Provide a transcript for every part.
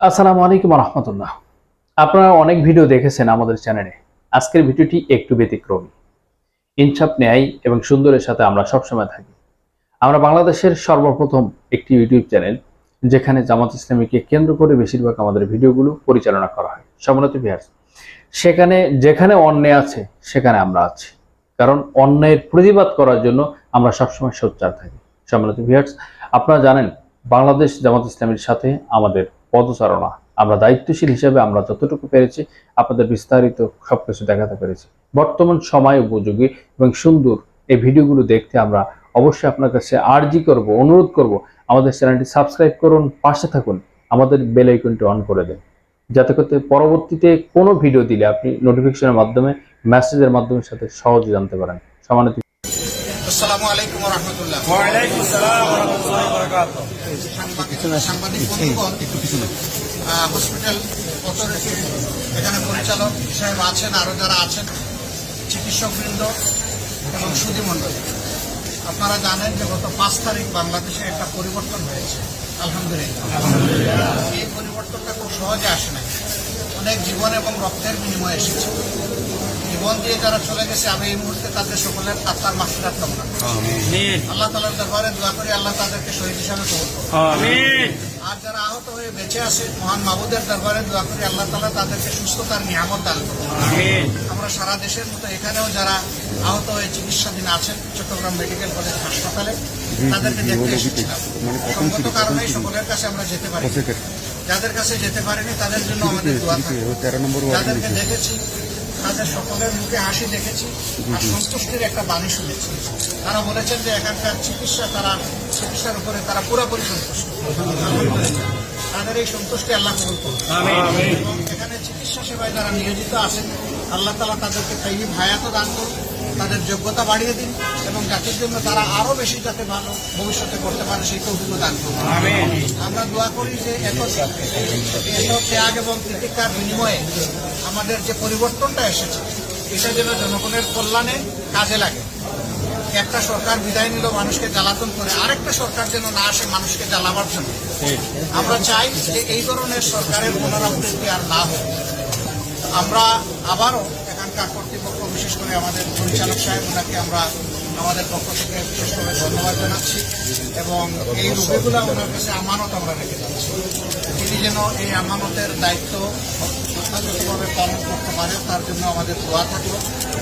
আসসালামু আলাইকুম রহমতুল্লাহ। আপনারা অনেক ভিডিও দেখেছেন আমাদের চ্যানেলে। আজকের ভিডিওটি একটু ব্যতিক্রমী। ইনসাফ, ন্যায় এবং সুন্দরের সাথে আমরা সবসময় থাকি। আমরা বাংলাদেশের সর্বপ্রথম একটি ইউটিউব চ্যানেল, যেখানে জামাত ইসলামীকে কেন্দ্র করে বেশিরভাগ আমাদের ভিডিওগুলো পরিচালনা করা হয়। সমনত বিহার সেখানে যেখানে অন্যায় আছে, সেখানে আমরা আছি। কারণ অন্যায়ের প্রতিবাদ করার জন্য আমরা সবসময় সোচ্চার থাকি। সম্মানিত ভিয়ার্স আপনারা জানেন, বাংলাদেশ জামাত ইসলামীর সাথে আমাদের পদচারণা। আমরা দায়িত্বশীল হিসেবে আমরা যতটুকু পেরেছি, আপনাদের বিস্তারিত সবকিছু দেখাতে পেরেছি। বর্তমান সময় উপযোগী এবং সুন্দর এই ভিডিওগুলো দেখতে আমরা অবশ্যই আপনার কাছে আর্জি করব, অনুরোধ করব। আমাদের চ্যানেলটি সাবস্ক্রাইব করুন, পাশে থাকুন, আমাদের বেল আইকনটি অন করে দেন। যাতে করতে পরবর্তীতে কোনো ভিডিও দিলে আপনি নোটিফিকেশনের মাধ্যমে মেসেজের মাধ্যমে সাথে সহজে জানতে পারেন। সমানিত আসসালামু আলাইকুম রহমতুল্লাহ। সাংবাদিক হসপিটাল অথরিটির এখানে পরিচালক সাহেব আছেন আরও যারা আছেন চিকিৎসকবৃন্দ এবং সুধীমণ্ডল। আপনারা জানেন যে গত পাঁচ তারিখ বাংলাদেশে একটা পরিবর্তন হয়েছে। আলহামদুলিল্লাহ। এই পরিবর্তনটা খুব সহজে আসে নাই। অনেক জীবন এবং রক্তের বিনিময়ে এসেছে। জীবন দিয়ে যারা চলে গেছে আমি এই মুহূর্তে তাদের সকলের আত্মার মাসিরাত কামনা করি। আমিন। আল্লাহ তালার দরবারে দোয়া করি আল্লাহ তাদেরকে শহীদ হিসাবে আর যারা আহত হয়ে বেঁচে আছে মহান মাহবুদের দরবারে দোয়া করি আল্লাহ তালা তাদেরকে সুস্থতার নিয়ামত দান করুন আমরা সারা দেশের মতো এখানেও যারা আহত হয়ে চিকিৎসাধীন আছেন চট্টগ্রাম মেডিকেল কলেজ হাসপাতালে তাদেরকে দেখতে এসেছিলাম। সঙ্গত কারণেই সকলের কাছে আমরা যেতে পারি যাদের কাছে যেতে পারিনি তাদের জন্য আমাদের দোয়া থাকে যাদেরকে দেখেছি তাদের সকলের মুখে হাসি দেখেছি আর সন্তুষ্টির একটা বাণী শুনেছি। তারা বলেছেন যে এখানকার চিকিৎসা তারা চিকিৎসার উপরে তারা পুরোপুরি সন্তুষ্ট। তাদের এই সন্তুষ্টি আল্লাহ কবুল করুন এবং এখানে চিকিৎসা সেবায় যারা নিয়োজিত আছেন আল্লাহ তালা তাদেরকে তাইব হায়াত দান করুন তাদের যোগ্যতা বাড়িয়ে দিন এবং জাতির জন্য তারা আরও বেশি যাতে ভালো ভবিষ্যতে করতে পারে সেই কৌতুক দান করুন দোয়া করি যে এত এত ত্যাগ এবং প্রতীক্ষার বিনিময়ে আমাদের যে পরিবর্তনটা এসেছে, এটা যেন জনগণের কল্যাণে কাজে লাগে। একটা সরকার বিদায় নিল মানুষকে জ্বালাতন করে, আরেকটা সরকার যেন না আসে মানুষকে জ্বালাবার জন্য। আমরা চাই যে এই ধরনের সরকারের পুনরাবৃত্তি আর না হোক। আমরা আবারও এখানকার কর্তৃপক্ষ, বিশেষ করে আমাদের পরিচালক সাহেব, ওনাকে আমরা আমাদের পক্ষ থেকে বিশেষভাবে ধন্যবাদ জানাচ্ছি এবং এই রোগীগুলো ওনার কাছে আমানত আমরা রেখে যাচ্ছি। তিনি যেন এই আমানতের দায়িত্ব যথাযথভাবে পালন করতে পারে, তার জন্য আমাদের দোয়া থাকল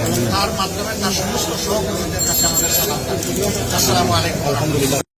এবং তার মাধ্যমে তার সমস্ত সহকর্মীদের কাছে আমাদের সালাম থাকবে আসসালামু আলাইকুম।